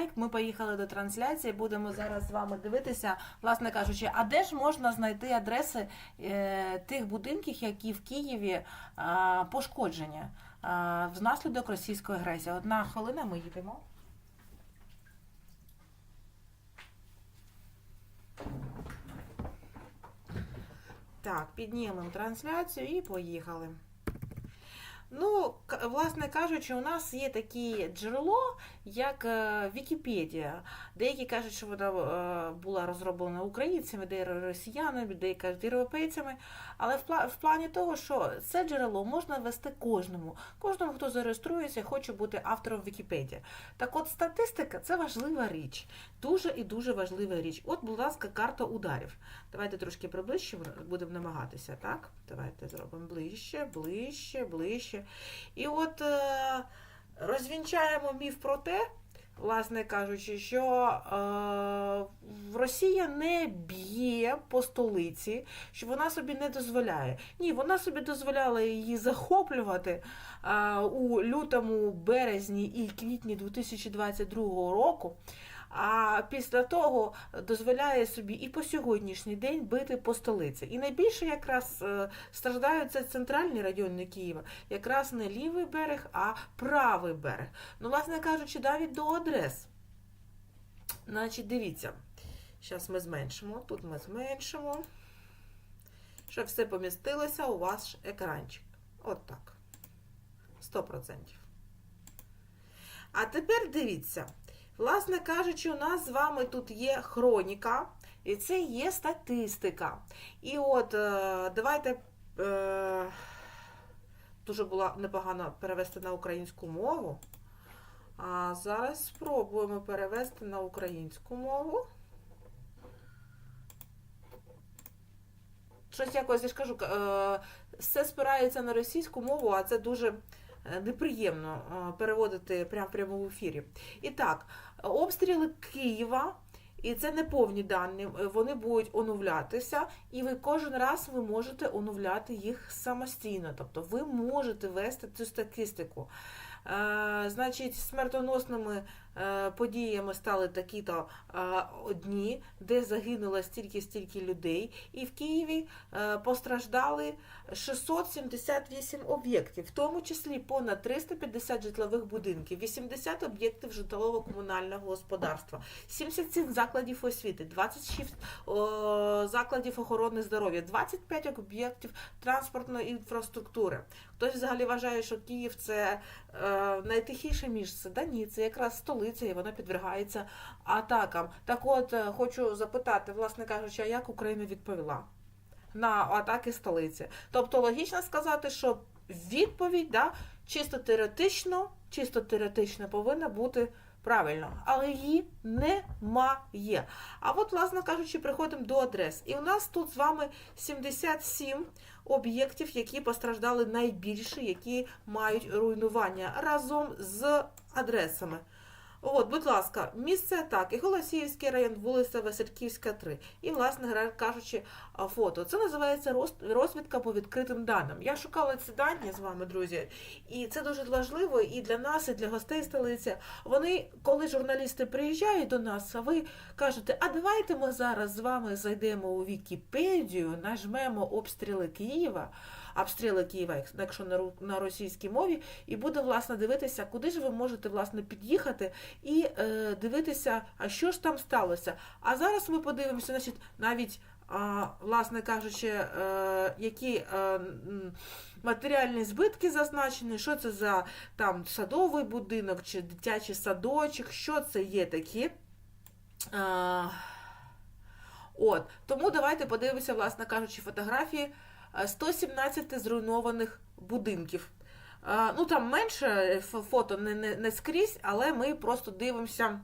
Лайк, ми поїхали до трансляції. Будемо зараз з вами дивитися, власне кажучи, а де ж можна знайти адреси е, тих будинків, які в Києві пошкоджені внаслідок російської агресії. Одна хвилина, ми їдемо. Так, піднімемо трансляцію і поїхали. Ну, власне кажучи, у нас є таке джерело, як е, Вікіпедія. Деякі кажуть, що вона е, була розроблена українцями, деякі росіянами, деякі кажуть європейцями. Але в, пла- в плані того, що це джерело можна вести кожному, кожному, хто зареєструється хоче бути автором Вікіпедії. Так от статистика це важлива річ, дуже і дуже важлива річ. От, будь ласка, карта ударів. Давайте трошки приближчимо, будемо намагатися, так? Давайте зробимо ближче, ближче, ближче. І от е, розвінчаємо міф про те, власне кажучи, що е, Росія не б'є по столиці, що вона собі не дозволяє. Ні, вона собі дозволяла її захоплювати е, у лютому, березні і квітні 2022 року. А після того дозволяє собі і по сьогоднішній день бити по столиці. І найбільше якраз е, страждають це центральні райони Києва, якраз не лівий берег, а правий берег. Ну, власне кажучи, навіть до адрес. Значить, дивіться. Зараз ми зменшимо. Тут ми зменшимо. Щоб все помістилося у ваш екранчик. От так. 100%. А тепер дивіться. Власне кажучи, у нас з вами тут є хроніка, і це є статистика. І от е, давайте е, дуже було непогано перевести на українську мову. А зараз спробуємо перевести на українську мову. Щось якось я ж кажу, е, все спирається на російську мову, а це дуже неприємно переводити прямо в прямому ефірі. І так, обстріли Києва. І це не повні дані, е, вони будуть оновлятися, і ви кожен раз ви можете оновляти їх самостійно. Тобто ви можете вести цю статистику. Е, значить, смертоносними подіями стали такі-то е, дні, де загинуло стільки-стільки людей. І в Києві е, постраждали 678 об'єктів, в тому числі понад 350 житлових будинків, 80 об'єктів житлово-комунального господарства, 77 закладів освіти, 26 о, закладів охорони здоров'я, 25 об'єктів транспортної інфраструктури. Хтось взагалі вважає, що Київ це е, найтихіше місце. Да ні, це якраз столиця, і вона підвергається атакам. Так от, е, хочу запитати, власне кажучи, а як Україна відповіла на атаки столиці? Тобто логічно сказати, що відповідь да, чисто теоретично, чисто теоретично повинна бути правильно, але її немає. А от, власне кажучи, приходимо до адрес. І у нас тут з вами 77 об'єктів, які постраждали найбільше, які мають руйнування разом з адресами. От, будь ласка, місце атаки, Голосіївський район, вулиця Васильківська, 3. І, власне кажучи, фото. Це називається роз- розвідка по відкритим даним. Я шукала ці дані з вами, друзі, і це дуже важливо і для нас, і для гостей столиці. Вони, коли журналісти приїжджають до нас, ви кажете, а давайте ми зараз з вами зайдемо у Вікіпедію, нажмемо обстріли Києва, обстріли Києва, якщо на на російській мові, і буде власне дивитися, куди ж ви можете власне під'їхати і е, дивитися, а що ж там сталося. А зараз ми подивимося, значить, навіть. Власне кажучи, е, які е, матеріальні збитки зазначені, що це за там садовий будинок чи дитячий садочок, що це є такі. От, тому давайте подивимося, власне кажучи, фотографії 117 зруйнованих будинків. Е, Ну там менше фото не, не, не скрізь, але ми просто дивимося.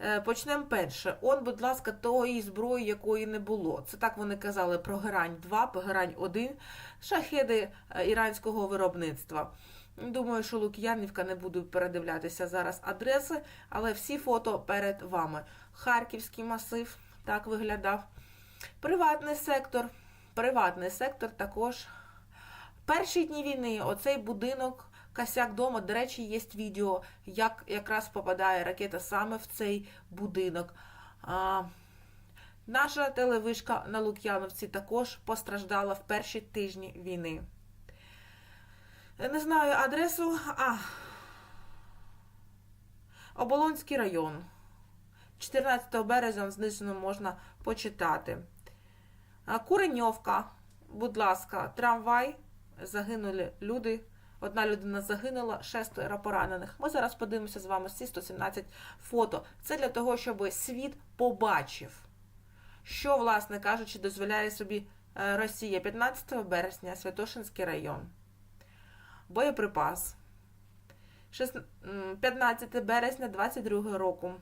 Е, Почнемо перше. Он, будь ласка, тої зброї, якої не було. Це так вони казали про Герань 2, про Герань 1, шахеди е, іранського виробництва. Думаю, що Лук'янівка не буду передивлятися зараз адреси, але всі фото перед вами. Харківський масив так виглядав. Приватний сектор. Приватний сектор також. Перші дні війни оцей будинок Косяк дома, до речі, є відео, як якраз попадає ракета саме в цей будинок. А, наша телевишка на Лук'яновці також постраждала в перші тижні війни. Не знаю адресу. А. Оболонський район. 14 березня знизу можна почитати. Куреньовка, будь ласка, трамвай. Загинули люди. Одна людина загинула, шестеро поранених. Ми зараз подивимося з вами ці 117 фото. Це для того, щоб світ побачив, що, власне кажучи, дозволяє собі е, Росія 15 березня, Святошинський район. Боєприпас. 15 березня 22 року.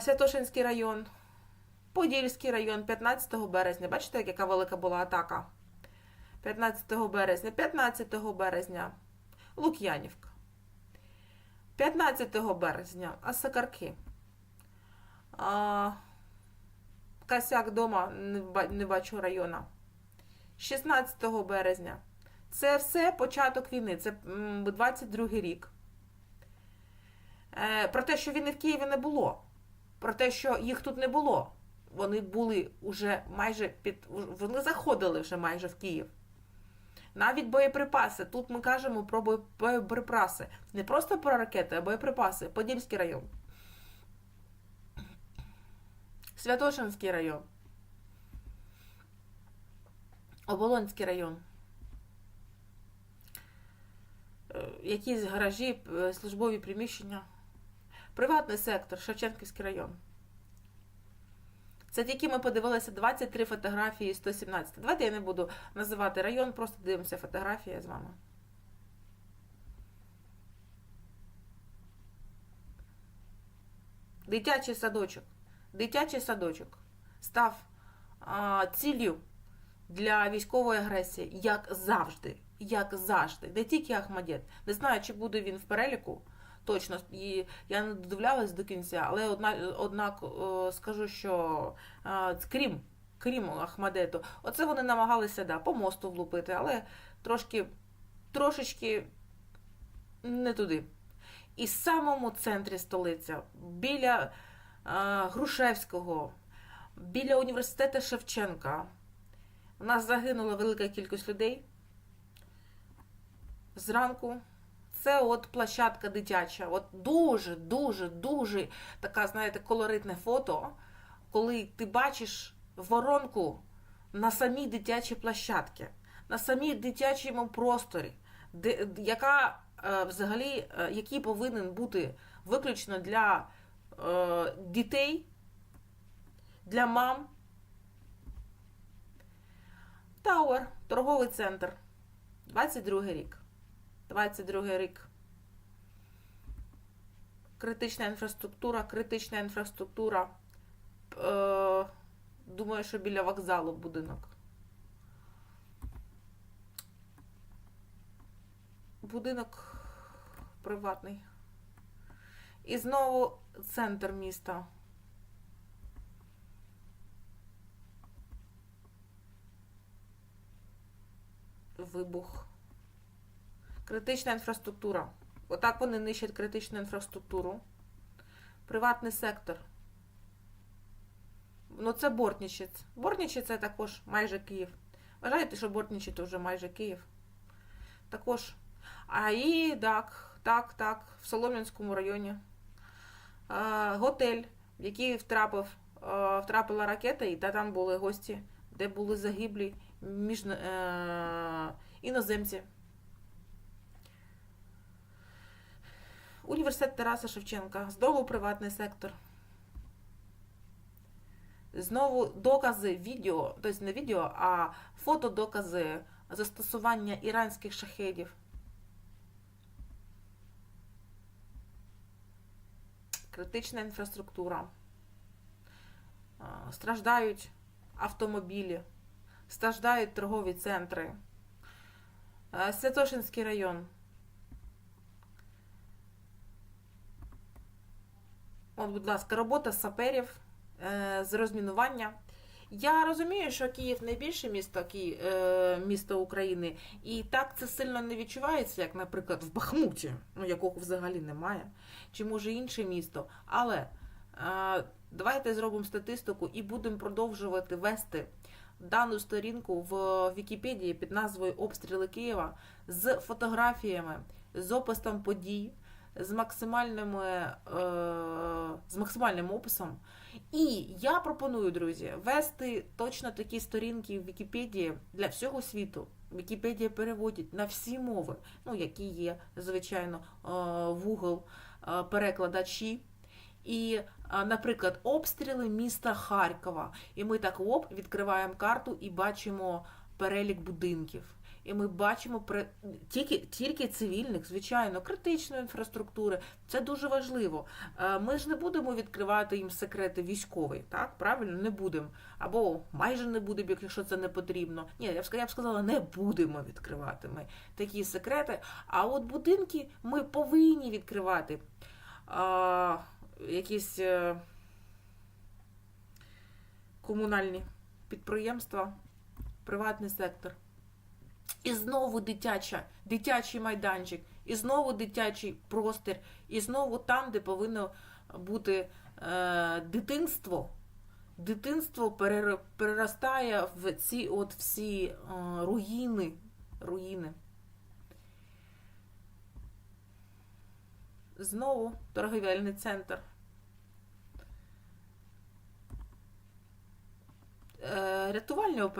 Святошинський район. Подільський район 15 березня. Бачите, яка велика була атака? 15 березня, 15 березня Лук'янівка. 15 березня Асакарки. А, Косяк дома, не бачу района. 16 березня. Це все початок війни, це 22 рік. Е, Про те, що війни в Києві не було. Про те, що їх тут не було. Вони були вже майже під. Вони заходили вже майже в Київ. Навіть боєприпаси. Тут ми кажемо про боєприпаси. Не просто про ракети, а боєприпаси. Подільський район. Святошинський район. Оболонський район. Е, Якісь гаражі, е, службові приміщення. Приватний сектор, Шевченківський район. Це тільки ми подивилися 23 фотографії 117. Давайте я не буду називати район, просто дивимося фотографії з вами. Дитячий садочок. Дитячий садочок став а, ціллю для військової агресії, як завжди. Як завжди. Не тільки Ахмадєт. Не знаю, чи буде він в переліку. Точно, і я не додивлялась до кінця, але одна, однак скажу, що крім, крім Ахмадету, оце вони намагалися да, по мосту влупити, але трошки, трошечки не туди. І в самому центрі столиця, біля е, Грушевського, біля університету Шевченка, у нас загинула велика кількість людей. Зранку це от площадка дитяча. От дуже, дуже, дуже така, знаєте, колоритне фото, коли ти бачиш воронку на самій дитячій площадці, на самій дитячому просторі, де, яка е, взагалі, е, який повинен бути виключно для е, дітей, для мам. Тауер, торговий центр, 22 рік. 22 рік. Критична інфраструктура, критична інфраструктура. Е, думаю, що біля вокзалу будинок. Будинок приватний. І знову центр міста. Вибух. Критична інфраструктура. Отак вони нищать критичну інфраструктуру. Приватний сектор. Ну, це Бортнічець. Бортнічець це також майже Київ. Вважаєте, що Бортнічець це вже майже Київ. Також. А і так, так, так, в Солом'янському районі. Е, готель, в який втрапив, е, втрапила ракета, і та там були гості, де були загиблі між, е, іноземці. Університет Тараса Шевченка, знову приватний сектор. Знову докази відео, тобто не відео, а фотодокази застосування іранських шахедів. Критична інфраструктура. Страждають автомобілі, страждають торгові центри. Святошинський район. От, будь ласка, робота саперів е, з розмінування. Я розумію, що Київ найбільше місто Ки... е, місто України, і так це сильно не відчувається, як, наприклад, в Бахмуті, ну якого взагалі немає, чи може інше місто. Але е, давайте зробимо статистику і будемо продовжувати вести дану сторінку в Вікіпедії під назвою Обстріли Києва з фотографіями, з описом подій, з максимальними е, з максимальним описом. І я пропоную, друзі, вести точно такі сторінки в Вікіпедії для всього світу. Вікіпедія переводить на всі мови, ну які є, звичайно, е, в Google е, перекладачі. І, е, наприклад, обстріли міста Харкова. І ми так оп, відкриваємо карту і бачимо перелік будинків. І ми бачимо тільки, тільки цивільних, звичайно, критичної інфраструктури. Це дуже важливо. Е, Ми ж не будемо відкривати їм секрети військові, так? Правильно, не будемо. Або майже не будемо, якщо це не потрібно. Ні, я б ска- я б сказала, не будемо відкривати ми такі секрети. А от будинки ми повинні відкривати. А, якісь е, комунальні підприємства, приватний сектор. І знову дитяча, дитячий майданчик, і знову дитячий простір, і знову там, де повинно бути е, дитинство. Дитинство переростає в ці от всі е, руїни. руїни. Знову торговельний центр. Е, рятувальні операції.